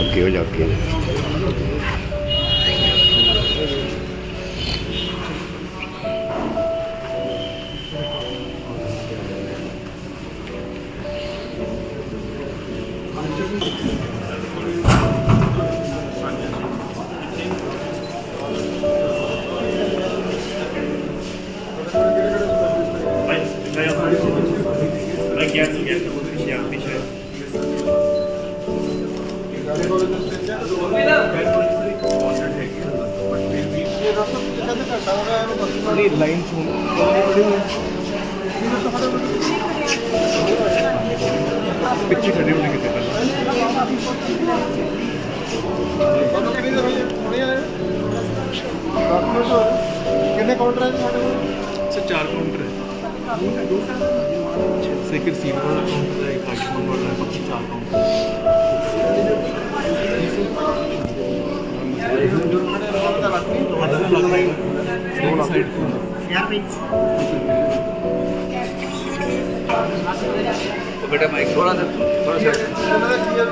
ਅੱਗੇ ਹੋ ਜਾ ਕੇ ਹੋਣੇ ਕਿਤੇ ਪਹਿਲਾਂ ਕਿੰਨੇ ਕਾਊਂਟਰ ਹੈ ਤੁਹਾਡੇ ਕੋਲ ਸਰ ਚਾਰ ਕਾਊਂਟਰ ਹੈ ਸੈਕਿੰਡ ਸੀਟ ਵਾਲਾ ਕਾਊਂਟਰ ਹੈ ਇੱਕ ਆਈਫੋਨ ਵਾਲਾ ਹੈ ਬਾਕੀ ਚਾਰ ਕਾਊਂਟਰ ਦੋ ਸਾਈਡ ਤੋਂ ਇਹਨਾਂ ਦਾ ਕੀ ਹੈ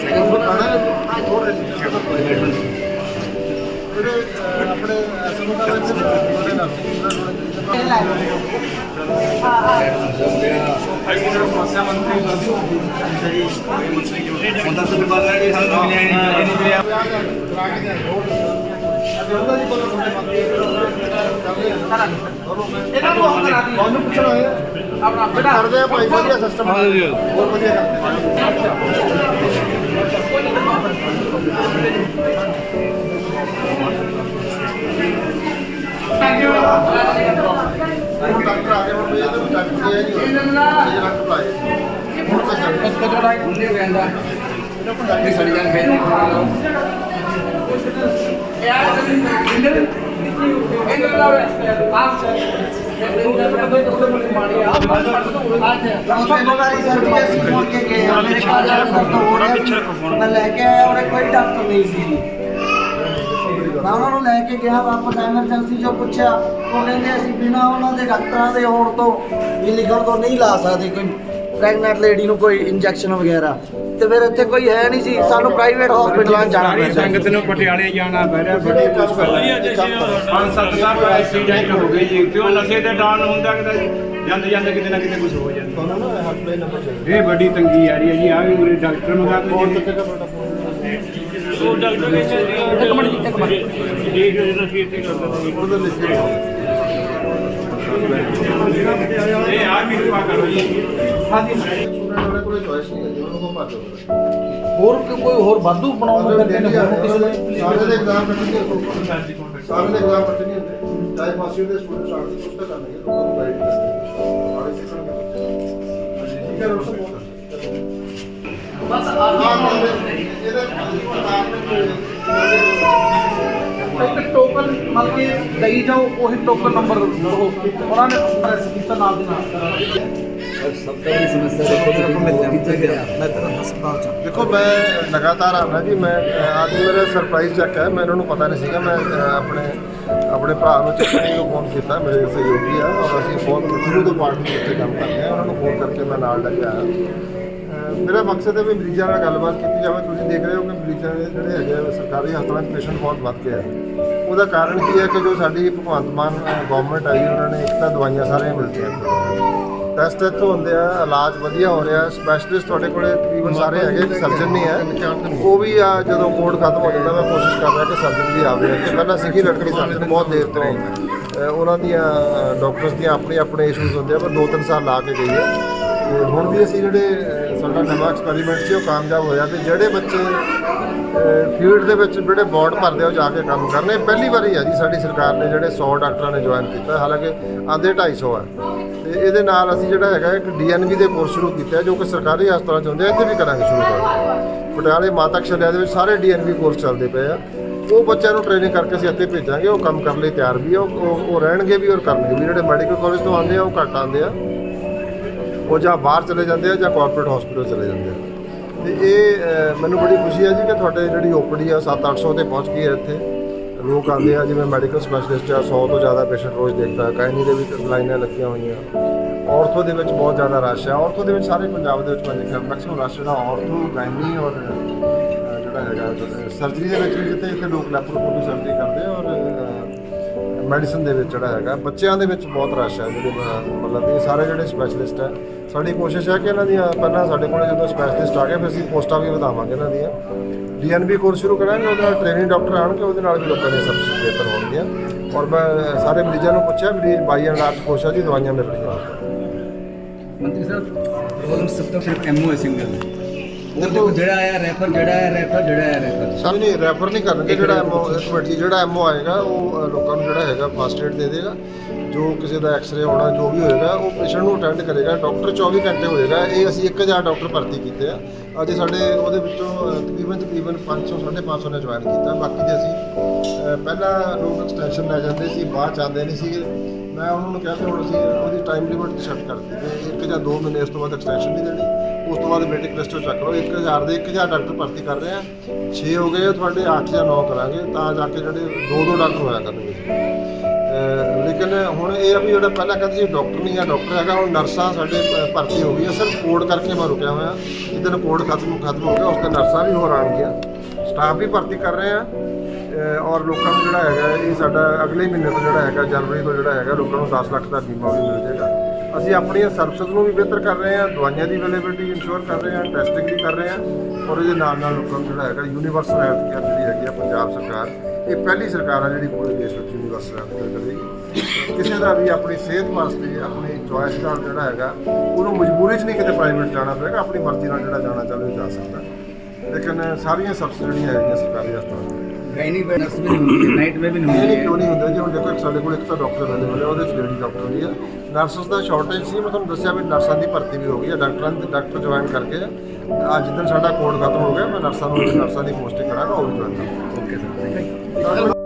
ਸੈਕਿੰਡ ਫੋਰ ਆਣਾ ਹੈ ਹੋਰ ਜਿਹੜੇ ਅਹ, ਆਪਣੇ ਇਹਨਾਂ ਨੂੰ ਹੱਥ ਲਾ ਦੀ ਉਹਨੂੰ ਪੁੱਛਣਾ ਹੈ ਆਪਣਾ ਬੇਟਾ ਕਰਦੇ ਆ ਭਾਈ ਵਧੀਆ ਸਿਸਟਮ ਹਾਂ ਜੀ ਬਹੁਤ ਵਧੀਆ ਕਰਦੇ ਹੁਣ ਤਾਂ ਡਾਕਟਰ ਮੈਂ ਲੈ ਕੇ ਆਇਆ ਉਹਨੇ ਕੋਈ ਡਾਕਟਰ ਨਹੀਂ ਸੀ ਮੈਂ ਉਹਨਾਂ ਨੂੰ ਲੈ ਕੇ ਗਿਆ ਵਾਪਸ ਐਮਰਜੈਂਸੀ ਜੋ ਪੁੱਛਿਆ। ਉਹ ਕਹਿੰਦੇ ਅਸੀਂ ਬਿਨਾ ਉਹਨਾਂ ਦੇ ਡਾਕਟਰਾਂ ਦੇ ਹੋਣ ਤੋਂ ਵੀ ਲਿਖਣ ਤੋਂ ਨਹੀਂ ਲਾ ਸਕਦੇ ਕੋਈ। ਪ੍ਰੈਗਨੈਂਟ ਲੇਡੀ ਨੂੰ ਕੋਈ ਇੰਜੈਕਸ਼ਨ ਵਗੈਰਾ। ਤੇ ਫਿਰ ਇੱਥੇ ਕੋਈ ਹੈ ਨਹੀਂ ਸੀ ਸਾਨੂੰ ਪ੍ਰਾਈਵੇਟ ਹਸਪੀਟਲਾਂ ਜਾਣਾ ਸਾਰੀ ਪੈਂਦਾ ਸੰਗਤ ਨੂੰ ਪਟਿਆਲੇ ਜਾਣਾ ਪੈ ਰਿਹਾ ਬੜੀ ਪੰਜ ਸੱਤ ਦਾ ਐਕਸੀਡੈਂਟ ਹੋ ਗਈ ਜੀ। ਕਿਉਂ ਨਸ਼ੇ ਦੇ ਡਾਨ ਹੁੰਦਾ ਕਿ ਜਾਂਦੇ ਜਾਂਦੇ ਕਿਤੇ ਨਾ ਕਿਤੇ ਕੁਝ ਹੋ ਜਾਂਦਾ। ਤੁਹਾਨੂੰ ਨਾ ਹੈਲਪਲਾਈਨ ਨੰਬਰ ਚਾਹੀਦਾ। ਇਹ ਬੜੀ ਤੰਗੀ ਆ ਰਹੀ ਹੈ ਜੀ। ਆ ਵੀ ਮੇਰੇ ਡਾਕਟਰ ਮੰਗਾ ਕੇ ਫੋਨ ਦੇ ਕਿੱਥੇ ਦਾ ਤੁਹਾਡਾ ਫੋਨ ਇੱਕ ਮਿੰਟ ਜੀ, ਇੱਕ ਮਿੰਟ। ਉਹਦੇ ਲਿਖੇ ਇਹ ਆ ਵੀ ਦੁਆ ਕਰੋ ਜੀ ਸਟੂਡੈਂਟ ਉਹਨਾਂ ਕੋਲ ਚੋਇਸ ਨਹੀਂ ਹੈ ਜੀ ਉਹਨਾਂ ਨੂੰ ਭਰ ਦਿਓ ਹੋਰ ਕੋਈ ਹੋਰ ਵਾਧੂ ਬਣਾਉਣ ਨੂੰ ਸਾਰੇ ਫਿਰਦੇ ਨੇ ਹੋਰ ਕਿਸੇ ਦੇ ਸਾਰੇ ਦੇ ਐਗਜ਼ਾਮ ਕੱਟਣਗੇ ਸਾਰੇ ਦੇ ਐਗਜ਼ਾਮ ਹੁੰਦੇ। ਚਾਹੇ ਫਾਸੀ ਦੇ ਸਟੂਡੈਂਟ ਸਾਰੇ ਦੇ ਕੁਝ ਤਾਂ ਕਰਨਗੇ ਲੋਕਾਂ ਨੂੰ ਗਾਈਡ ਕਰਨਗੇ ਸਾਰੇ ਸਿੱਖਣਗੇ ਬੱਚੇ ਠੀਕ ਹੈ ਰੋਸ਼ਨ ਬਸ ਆ ਇਹਦੇ ਇੱਕ ਟੋਕਨ ਮੰਗ ਕੇ ਦੇਈ ਜਾਓ ਉਹੀ ਟੋਕਨ ਨੰਬਰ ਉਹ ਉਹਨਾਂ ਨੇ ਪ੍ਰੈਸ ਕੀਤਾ ਨਾਲ ਦੇ ਨਾਲ। ਦੇਖੋ ਮੈਂ ਲਗਾਤਾਰ ਆਉਣਾ ਜੀ ਮੈਂ ਅੱਜ ਮੇਰਾ ਸਰਪ੍ਰਾਈਜ਼ ਚੈੱਕ ਹੈ ਮੈਂ ਇਹਨਾਂ ਨੂੰ ਪਤਾ ਨਹੀਂ ਸੀਗਾ ਮੈਂ ਆਪਣੇ ਆਪਣੇ ਭਰਾ ਨੂੰ ਚੱਕਣੀ ਨੂੰ ਫੋਨ ਕੀਤਾ ਮੇਰੇ ਸਹਿਯੋਗੀ ਆ ਔਰ ਅਸੀਂ ਬਹੁਤ ਸ਼ੁਰੂ ਤੋਂ ਪਾਰਟਨਰ ਉੱਤੇ ਕੰਮ ਕਰਦੇ ਹਾਂ ਉਹਨਾਂ ਨੂੰ ਫੋਨ ਕਰਕੇ ਮੈਂ ਨਾਲ ਲੈ ਕੇ ਆਇਆ। ਅਹ, ਮੇਰਾ ਮਕਸਦ ਹੈ ਵੀ ਮਰੀਜ਼ਾਂ ਨਾਲ ਗੱਲਬਾਤ ਕੀਤੀ ਜਾਵੇ। ਤੁਸੀਂ ਦੇਖ ਰਹੇ ਹੋ ਕਿ ਮਰੀਜ਼ਾਂ ਦੇ ਜਿਹੜੇ ਹੈਗੇ ਆ, ਸਰਕਾਰੀ ਹਸਪਤਾਲਾਂ 'ਚ ਪੇਸ਼ੈਂਟ ਬਹੁਤ ਵੱਧ ਗਿਆ ਹੈ ਉਹਦਾ ਕਾਰਨ ਕੀ ਹੈ ਕਿ ਜੋ ਸਾਡੀ ਭਗਵੰਤ ਮਾਨ ਗਵਰਨਮੈਂਟ ਆਈ ਉਹਨਾਂ ਨੇ ਇੱਕ ਤਾਂ ਦਵਾਈਆਂ ਸਾਰੀਆਂ ਮਿਲਦੀਆਂ। ਟੈਸਟ ਇੱਥੋਂ ਹੁੰਦੇ ਆ ਇਲਾਜ ਵਧੀਆ ਹੋ ਰਿਹਾ। ਸਪੈਸ਼ਲਿਸਟ ਤੁਹਾਡੇ ਕੋਲੇ ਤਕਰੀਬਨ ਸਾਰੇ ਹੈਗੇ ਇੱਕ ਸਰਜਨ ਨਹੀਂ ਹੈ। ਉਹ ਵੀ ਆ ਜਦੋਂ ਕੋਡ ਖਤਮ ਹੋ ਜਾਂਦਾ ਮੈਂ ਕੋਸ਼ਿਸ਼ ਕਰ ਰਿਹਾ ਕਿ ਸਰਜਨ ਵੀ ਆਵੇ। ਕਿ ਪਹਿਲਾਂ ਸਿੱਖੀ ਲੜਕੀ ਸਰਜਨ ਬਹੁਤ ਦੇਰ ਤੋਂ। ਉਹਨਾਂ ਦੀਆਂ ਡਾਕਟਰਸ ਦੀਆਂ ਆਪਣੇ ਆਪਣੇ ਇਸ਼ੂਜ਼ ਹੁੰਦੇ ਆ ਪਰ ਦੋ ਤਿੰਨ ਸਾਲ ਲਾ ਕੇ ਗਈ ਹੈ। ਤੇ ਹੁਣ ਵੀ ਅਸੀਂ ਜਿਹੜੇ ਅਹ, ਨਵਾਂ ਐਕਸਪੈਰੀਮੈਂਟ ਸੀ ਉਹ ਕਾਮਯਾਬ ਹੋਇਆ ਤੇ ਜਿਹੜੇ ਬੱਚੇ ਫੀਲਡ ਦੇ ਵਿੱਚ ਜਿਹੜੇ ਬੋਰਡ ਭਰਦੇ ਆ ਉਹ ਜਾ ਕੇ ਕੰਮ ਕਰਨੇ। ਪਹਿਲੀ ਵਾਰੀ ਹੈ ਜੀ ਸਾਡੀ ਸਰਕਾਰ ਨੇ ਜਿਹੜੇ 100 ਡਾਕਟਰਾਂ ਨੇ ਜੁਆਇਨ ਕੀਤਾ ਹਾਲਾਂਕਿ ਆਂਦੇ 250 ਆ। ਤੇ ਇਹਦੇ ਨਾਲ ਅਸੀਂ ਜਿਹੜਾ ਹੈਗਾ ਇੱਕ ਡੀਐਨਬੀ ਦੇ ਕੋਰਸ ਸ਼ੁਰੂ ਕੀਤਾ ਜੋ ਕਿ ਸਰਕਾਰੀ ਹਸਪਤਾਲਾਂ 'ਚ ਹੁੰਦੇ ਆ ਇੱਥੇ ਵੀ ਕਰਾਂਗੇ ਸ਼ੁਰੂ ਕਰਾਂਗੇ ਪਟਿਆਲੇ ਮਾਤਾ ਸ਼ਲਿਆ ਦੇ ਵਿੱਚ ਸਾਰੇ ਡੀਐਨਬੀ ਕੋਰਸ ਚੱਲਦੇ ਪਏ ਆ। ਉਹ ਬੱਚਿਆਂ ਨੂੰ ਟ੍ਰੇਨਿੰਗ ਕਰਕੇ ਅਸੀਂ ਇੱਥੇ ਭੇਜਾਂਗੇ ਉਹ ਕੰਮ ਕਰਨ ਲਈ ਤਿਆਰ ਵੀ ਆ ਉਹ- ਉਹ ਉਹ ਰਹਿਣਗੇ ਵੀ ਔਰ ਕਰਨਗੇ ਵੀ। ਜਿਹੜੇ ਮੈਡੀਕਲ ਕਾਲਜ ਤੋਂ ਆਉਂਦੇ ਆ ਉਹ ਘੱਟ ਆਉਂਦੇ ਆ। ਉਹ ਜਾਂ ਬਾਹਰ ਚਲੇ ਜਾਂਦੇ ਆ ਜਾਂ ਕਾਰਪੋਰੇਟ ਹਸਪੀਟਲ ਚਲੇ ਜਾਂਦੇ ਆ। ਤੇ ਇਹ ਅਹ, ਮੈਨੂੰ ਬੜੀ ਖੁਸ਼ੀ ਹੈ ਜੀ ਕਿ ਤੁਹਾਡੇ ਜਿਹੜੀ ਓਪੀਡੀ ਆ 7-800 ਤੇ ਪਹੁੰਚ ਗਈ ਹੈ ਇੱਥੇ। ਲੋਕ ਆਉਂਦੇ ਆ ਜਿਵੇਂ ਮੈਡੀਕਲ ਸਪੈਸ਼ਲਿਸਟ ਆ 100 ਤੋਂ ਜ਼ਿਆਦਾ ਪੇਸ਼ੈਂਟ ਰੋਜ਼ ਦੇਖਦਾ ਕਾਇਨੀ ਦੇ ਵਿੱਚ ਲਾਈਨਾਂ ਲੱਗੀਆਂ ਹੋਈਆਂ। ਆਰਥੋ ਦੇ ਵਿੱਚ ਬਹੁਤ ਜ਼ਿਆਦਾ ਰਸ਼ ਹੈ ਆਰਥੋ ਦੇ ਵਿੱਚ ਸਾਰੇ ਪੰਜਾਬ ਦੇ ਵਿੱਚ ਮੈਂ ਮੈਕਸਿਮਮ ਰਸ਼ ਜਿਹੜਾ ਆਰਥੋ ਗਾਇਨੀ ਔਰ ਅਹ, ਜਿਹੜਾ ਹੈਗਾ ਸਰਜਰੀ ਦੇ ਵਿੱਚ ਵੀ ਜਿੱਥੇ ਇੱਥੇ ਲੋਕ ਲੈਪਰੋਸਕੋਪੀ ਸਰਜਰੀ ਕਰਦੇ ਆ ਔਰ ਮੈਡੀਸਨ ਦੇ ਵਿੱਚ ਜਿਹੜਾ ਹੈਗਾ, ਬੱਚਿਆਂ ਦੇ ਵਿੱਚ ਬਹੁਤ ਰਸ਼ ਹੈ ਜਿਹੜੇ ਮਤਲਬ ਇਹ ਸਾਰੇ ਜਿਹੜੇ ਸਪੈਸ਼ਲਿਸਟ ਹੈ। ਸਾਡੀ ਕੋਸ਼ਿਸ਼ ਹੈ ਕਿ ਇਹਨਾਂ ਦੀਆਂ ਪਹਿਲਾਂ ਸਾਡੇ ਕੋਲ ਜਦੋਂ ਸਪੈਸ਼ਲਿਸਟ ਆ ਗਏ, ਫਿਰ ਅਸੀਂ ਪੋਸਟਾਂ ਵੀ ਵਧਾਵਾਂਗੇ ਇਹਨਾਂ ਦੀਆਂ। ਡੀਐਨਬੀ ਕੋਰਸ ਸ਼ੁਰੂ ਕਰਾਂਗੇ, ਉਹਦੇ ਨਾਲ ਟ੍ਰੇਨਿੰਗ ਡਾਕਟਰ ਆਉਣਗੇ ਉਹਦੇ ਨਾਲ ਵੀ ਲੋਕਾਂ ਦੀਆਂ ਸਬਸਿਡੀ ਬਿਹਤਰ ਹੋਣਗੀਆਂ। ਔਰ ਮੈਂ ਸਾਰੇ ਮਰੀਜ਼ਾਂ ਨੂੰ ਪੁੱਛਿਆ ਮਰੀਜ਼ ਬਾਈ ਐਂਡ ਲਾਰਜ ਕੋਰਸ ਆ ਜੀ, ਦਵਾਈਆਂ ਮਿਲ ਰਹੀਆਂ। ਮੰਤਰੀ ਸਾਹਿਬ, ਪ੍ਰੋਬਲਮ ਸਿਰਫ ਐਮਓ ਸਿੰਗਲ ਦੇਖੋ ਜਿਹੜਾ ਆਇਆ ਰੈਫਰ ਜਿਹੜਾ ਆਇਆ ਰੈਫਰ ਜਿਹੜਾ ਆਇਆ ਰੈਫਰ। ਸਭ ਨਹੀਂ ਰੈਫਰ ਨਹੀਂ ਕਰਨਗੇ ਜਿਹੜਾ ਐਮਓ ਇੱਕ ਮਿੰਟ ਜੀ ਜਿਹੜਾ ਐਮਓ ਆਏਗਾ ਉਹ ਲੋਕਾਂ ਨੂੰ ਜਿਹੜਾ ਹੈਗਾ ਫਸਟ ਏਡ ਦੇ ਦੇਗਾ। ਜੋ ਕਿਸੇ ਦਾ ਐਕਸ-ਰੇ ਹੋਣਾ ਜੋ ਵੀ ਹੋਏਗਾ ਉਹ ਪੇਸ਼ੈਂਟ ਨੂੰ ਅਟੈਂਡ ਕਰੇਗਾ। ਡਾਕਟਰ 24 ਘੰਟੇ ਹੋਏਗਾ। ਇਹ ਅਸੀਂ 1000 ਡਾਕਟਰ ਭਰਤੀ ਕੀਤੇ ਆ। ਅਜੇ ਸਾਡੇ ਉਹਦੇ ਵਿੱਚੋਂ ਤਕਰੀਬਨ ਤਕਰੀਬਨ 500 550 ਨੇ ਜੁਆਇਨ ਕੀਤਾ। ਬਾਕੀ ਦੇ ਅਸੀਂ ਪਹਿਲਾਂ ਲੋਕ ਐਕਸਟੈਂਸ਼ਨ ਲੈ ਜਾਂਦੇ ਸੀ ਬਾਅਦ ਚ ਆਉਂਦੇ ਨਹੀਂ ਸੀਗੇ। ਮੈਂ ਉਹਨਾਂ ਨੂੰ ਕਿਹਾ ਕਿ ਹੁਣ ਅਸੀਂ ਉਹਦੀ ਟਾਈਮ ਲਿਮਿਟ ਸੈੱਟ ਕਰਤੀ। ਕਿ ਇੱਕ ਜਾਂ ਦੋ ਮਹੀਨੇ ਇਸ ਤੋਂ ਬਾਅਦ ਐਕਸਟੈਂਸ਼ਨ ਨਹੀਂ ਦੇਣੀ। ਉਸ ਤੋਂ ਬਾਅਦ ਵੇਟਿੰਗ ਲਿਸਟ ਚੱਕ ਲਓ 1000 ਦੇ 1000 ਡਾਕਟਰ ਭਰਤੀ ਕਰ ਰਹੇ ਆ। 6 ਹੋ ਗਏ ਤੁਹਾਡੇ 8 ਜਾਂ 9 ਕਰਾਂਗੇ, ਤਾਂ ਜਾ ਕੇ ਜਿਹੜੇ ਦੋ ਦੋ ਡਾਕਟਰ ਹੋਇਆ ਕਰਨਗੇ ਲੇਕਿਨ ਹੁਣ ਇਹ ਆ ਵੀ ਜਿਹੜਾ ਪਹਿਲਾਂ ਕਹਿੰਦੇ ਸੀ ਡਾਕਟਰ ਨਹੀਂ ਆ, ਡਾਕਟਰ ਹੈਗਾ, ਹੁਣ ਨਰਸਾਂ ਸਾਡੇ ਭਰਤੀ ਹੋ ਗਈਆਂ, ਸਿਰਫ ਕੋਡ ਕਰਕੇ ਮੈਂ ਰੁਕਿਆ ਹੋਇਆ। ਜਿੱਦਣ ਕੋਡ ਖਤਮ ਖਤਮ ਹੋ ਗਿਆ, ਉਸ ਤੇ ਨਰਸਾਂ ਵੀ ਹੋਰ ਆਉਣਗੀਆਂ। ਸਟਾਫ ਵੀ ਭਰਤੀ ਕਰ ਰਹੇ ਆ ਔਰ ਲੋਕਾਂ ਨੂੰ ਜਿਹੜਾ ਹੈਗਾ, ਇਹ ਸਾਡਾ ਅਗਲੇ ਮਹੀਨੇ ਤੋਂ ਜਿਹੜਾ ਹੈਗਾ, ਜਨਵਰੀ ਤੋਂ ਜਿਹੜਾ ਹੈਗਾ, ਲੋਕਾਂ ਨੂੰ 10 ਲੱਖ ਦਾ ਬੀਮਾ ਵੀ ਮਿਲ ਜਾਏਗਾ। ਅਸੀਂ ਆਪਣੀਆਂ ਸਰਵਿਸਿਜ਼ ਨੂੰ ਵੀ ਬਿਹਤਰ ਕਰ ਰਹੇ ਹਾਂ, ਦਵਾਈਆਂ ਦੀ ਅਵੇਲੇਬਿਲਟੀ ਇਨਸ਼ੋਰ ਕਰ ਰਹੇ ਹਾਂ ਟੈਸਟਿੰਗ ਵੀ ਕਰ ਰਹੇ ਹਾਂ ਔਰ ਇਹਦੇ ਨਾਲ ਨਾਲ ਲੋਕਾਂ ਨੂੰ ਜਿਹੜਾ ਹੈਗਾ ਯੂਨੀਵਰਸਲ ਹੈਲਥ ਕੇਅਰ ਜਿਹੜੀ ਹੈਗੀ ਆ ਪੰਜਾਬ ਸਰਕਾਰ, ਇਹ ਪਹਿਲੀ ਸਰਕਾਰ ਆ ਜਿਹੜੀ ਪੂਰੇ ਦੇਸ਼ ਵਿੱਚ ਯੂਨੀਵਰਸਲ ਹੈਲਥ ਕੇਅਰ ਕਰੇਗੀ। ਕਿਸੇ ਦਾ ਵੀ ਆਪਣੀ ਸਿਹਤ ਵਾਸਤੇ, ਆਪਣੀ ਚੋਇਸ ਨਾਲ ਜਿਹੜਾ ਹੈਗਾ, ਉਹਨੂੰ ਮਜਬੂਰੀ 'ਚ ਨਹੀਂ ਕਿਤੇ ਪ੍ਰਾਈਵੇਟ ਜਾਣਾ ਪਵੇਗਾ ਆਪਣੀ ਮਰਜ਼ੀ ਨਾਲ ਜਿਹੜਾ ਜਾਣਾ ਚਾਹੇ ਉਹ ਜਾ ਸਕਦਾ। ਲੇਕਿਨ ਸਾਰੀਆਂ ਸਬਸਿਡੀਆਂ ਹੈਗੀਆਂ ਸਰਕਾਰੀ ਹਸਪਤਾਲਾਂ ਗਾਇਨੀ ਨਰਸ ਵੀ ਨਹੀਂ ਹੁੰਦੀ ਨਾਈਟ में भी नहीं ਇਹ होती ਨਹੀਂ है ਕਿਉਂ ਨਹੀਂ ਹੁੰਦਾ ਜੀ ਹੁਣ ਦੇਖੋ ਇੱਕ ਸਾਡੇ ਕੋਲ ਇੱਕ ਤਾਂ ਡਾਕਟਰ ਅਵੇਲੇਬਲ ਹੈ ਉਹਦੇ ਚ ਲੇਡੀ ਡਾਕਟਰ ਵੀ ਆ ਨਰਸਸ ਦਾ ਸ਼ਾਰਟੇਜ ਸੀ ਮੈਂ ਤੁਹਾਨੂੰ ਦੱਸਿਆ ਵੀ ਨਰਸਾਂ ਦੀ ਭਰਤੀ ਵੀ ਹੋ ਗਈ ਹੈ ਡਾਕਟਰਾਂ ਦੇ ਡਾਕਟਰ ਜੁਆਇਨ ਕਰਕੇ ਅੱਜ ਜਿੱਦਣ ਸਾਡਾ ਕੋਡ ਖਤਮ ਹੋ ਗਿਆ ਮੈਂ ਨਰਸਾਂ ਨੂੰ ਨਰਸਾਂ ਦੀ ਪੋਸਟਿੰਗ ਕਰਾਂਗਾ ਉਹ ਵੀ ਜੁਆਇਨ ਕਰਾਂਗਾ ओके सर